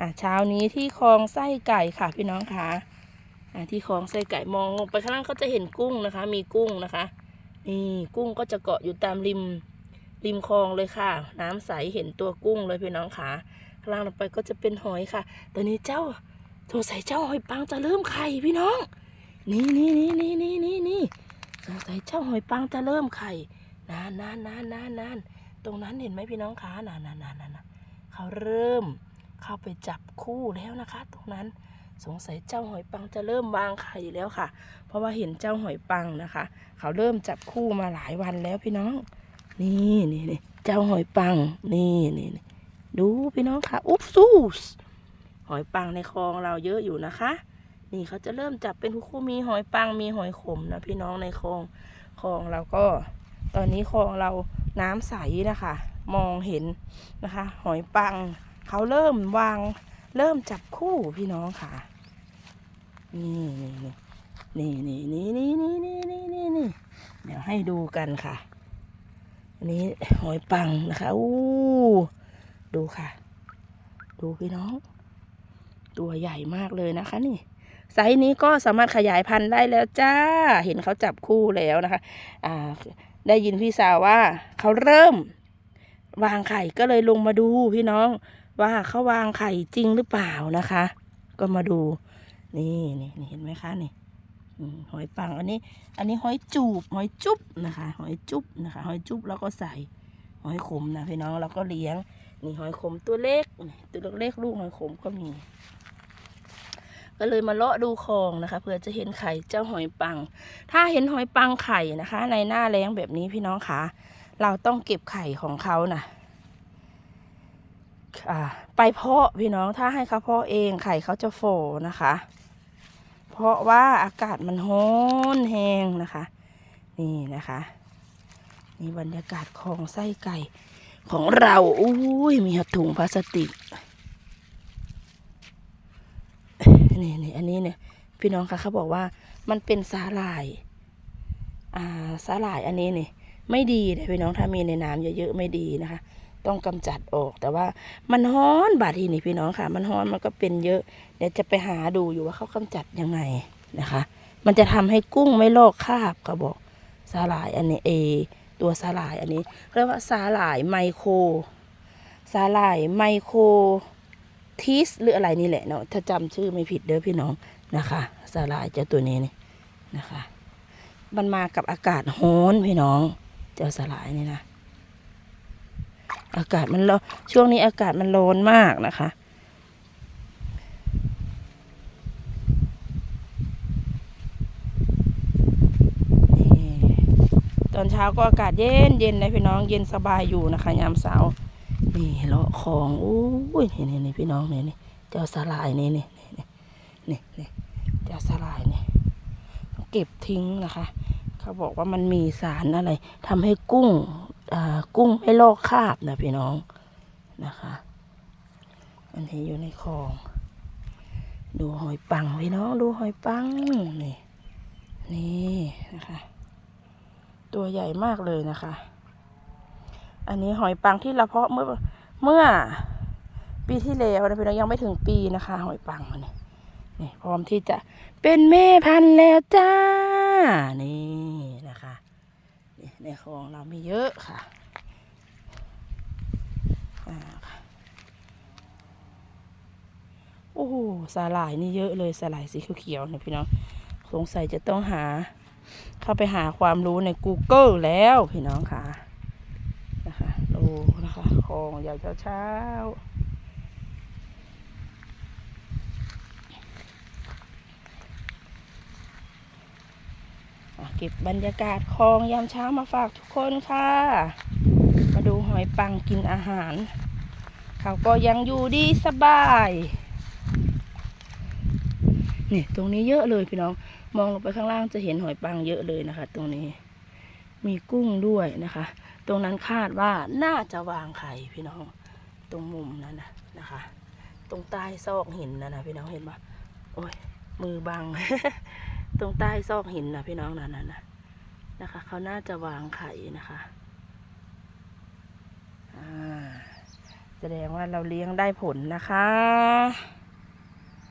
อะเช้านี้ที่คลองไส้ไก่ค่ะพี่น้องคะอะที่คลองไส้ไก่มองลงไปข้างล่างก็จะเห็นกุ้งนะคะ มีกุ้งนะคะนี่กุ้งก็จะเกาะอยู่ตามริมริมคลองเลยค่ะ น้ำใสเห็นตัวกุ้งเลยพี่น้องค่ะข้างล่างลงไปก็จะเป็นหอยค่ะตอนนี้เจ้าสงสัยเจ้าหอยปังจะเริ่มไข่พี่น้อง นี่นี่นี่นี่นี่นี่นี่สงสัยเจ้าหอยปังจะเริ่มไข่นานนานนานนานนานตรงนั้นเห็นไหมพี่น้องคะนานนานนานนานเขาเริ่ม เข้าไปจับคู่แล้วนะคะ ตรงนั้นสงสัยเจ้าหอยปังจะเริ่มวางไข่แล้วค่ะ เพราะว่าเห็นเจ้าหอยปังนะคะ เขาเริ่มจับคู่มาหลายวันแล้วพี่น้อง นี่นี่นี่เจ้าหอยปัง นี่นี่นี่ดูพี่น้องค่ะอุ๊บซูสหอยปังในคลองเราเยอะอยู่นะคะ นี่เขาจะเริ่มจับเป็นคู่มีหอยปังมีหอยขมนะพี่น้องในคลองคลองเราก็ ตอนนี้คลองเราน้ำใสนะคะ มองเห็นนะคะ หอยปัง เขาเริ่มวางเริ่มจับคู่พี่น้องค่ะนี่นี่นี่นี่นี่นี่นี่นี่นี่นี่นี่เดี๋ยวให้ดูกันค่ะ อันนี้หอยปังนะคะอู้ดูค่ะ ดูพี่น้อง ตัวใหญ่มากเลยนะคะนี่ไซส์นี้ก็สามารถขยายพันธุ์ได้แล้วจ้า เห็นเขาจับคู่แล้วนะคะ อ่า ได้ยินพี่สาวว่าเขาเริ่ม วางไข่ก็เลยลงมาดูพี่น้อง ว่าเขาวางไข่จริงหรือเปล่านะคะ ก็มาดู นี่นี่นเห็นไหมคะนี่หอยปังอันนี้ อันนี้หอยจูบหอยจุ๊บนะคะ หอยจุ๊บนะคะ หอยจุ๊บแล้วก็ใส่หอยขมนะพี่น้องเราก็เลี้ยงนี่หอยขมตัวเล็กตัวเล็กลูกหอยขมก็มี ก็เลยมาเลาะดูคลองนะคะเพื่อจะเห็นไข่เจ้าหอยปัง ถ้าเห็นหอยปังไข่นะคะ ในหน้าแล้งแบบนี้พี่น้องคะเราต้องเก็บไข่ของเขานะอ่า ไปเพาะพี่น้องถ้าให้เขาเพาะเองไข่เขาจะโฟนะคะ เพราะว่าอากาศมันร้อนแห้งนะคะ นี่นะคะนี่บรรยากาศของไส้ไก่ของเราอุ้ยมีถุงพลาสติกนี่นี่อันนี้เนี่ยพี่น้องคะเขาบอกว่ามันเป็นสาหร่าย อ่าสาหร่ายอันนี้นี่ไม่ดีเลยพี่น้องถ้ามีในน้ำเยอะๆไม่ดีนะคะ ต้องกำจัดออก แต่ว่ามันฮ้อนบาดทีนี่พี่น้องค่ะ มันฮ้อนมันก็เป็นเยอะ เดี๋ยวจะไปหาดูอยู่ว่าเขากำจัดยังไงนะคะ มันจะทำให้กุ้งไม่ลอกคราบเขาบอกสาหร่ายอันนี้เอ ตัวสาหร่ายอันนี้เรียกว่าสาหร่ายไมโครสาหร่ายไมโครทีสหรืออะไรนี่แหละเนาะถ้าจำชื่อไม่ผิดเด้อพี่น้องนะคะสาหร่ายเจ้าตัวนี้นี่นะคะ มันมากับอากาศร้อนพี่น้อง เจ้าสาหร่ายนี่นะ อากาศมันร้อนช่วงนี้อากาศมันร้อนมากนะคะตอนเช้าก็อากาศเย็นเย็นนะพี่น้องเย็นสบายอยู่นะคะ ยามเช้านี่เลาะของอุ้ยนี่นี่นี่พี่น้องนี่นี่เจ้าสลายนี่นี่นี่นี่นี่เจ้าสลายนี่เก็บทิ้งนะคะ เขาบอกว่ามันมีสารอะไรทำให้กุ้ง กุ้งไม่ลอกคาบนะพี่น้องนะคะ อันนี้อยู่ในคลอง ดูหอยปังพี่น้องดูหอยปังนี่นี่นะคะ ตัวใหญ่มากเลยนะคะ อันนี้หอยปังที่เราเพาะเมื่อเมื่อปีที่แล้วนะพี่น้องยังไม่ถึงปีนะคะ หอยปังนี่นี่พร้อมที่จะเป็นแม่พันธุ์แล้วจ้านี่นะคะ ในคลองเรามีเยอะค่ะอ่าโอ้โหสาหร่ายนี่เยอะเลยสาหร่ายสีเขียวๆเนี่ยพี่น้องสงสัยจะต้องหา เข้าไปหาความรู้ใน Google แล้วพี่น้องค่ะนะคะดูนะคะคลองยาวเช้าๆอะ ก็บบรรยากาศคลองยามเช้ามาฝากทุกคนค่ะ มาดูหอยปังกินอาหาร เขาก็ยังอยู่ดีสบายนี่ตรงนี้เยอะเลยพี่น้อง มองลงไปข้างล่างจะเห็นหอยปังเยอะเลยนะคะ ตรงนี้ มีกุ้งด้วยนะคะ ตรงนั้นคาดว่าน่าจะวางไข่พี่น้อง ตรงมุมนั้นนะนะคะ ตรงใต้ซอกหินนะนะพี่น้องเห็นปะโอ้ยมือบัง ตรงใต้ซอกหินนะพี่น้องนั่นนะนะนะคะ เขาน่าจะวางไข่นะคะแสดงว่าเราเลี้ยงได้ผลนะคะ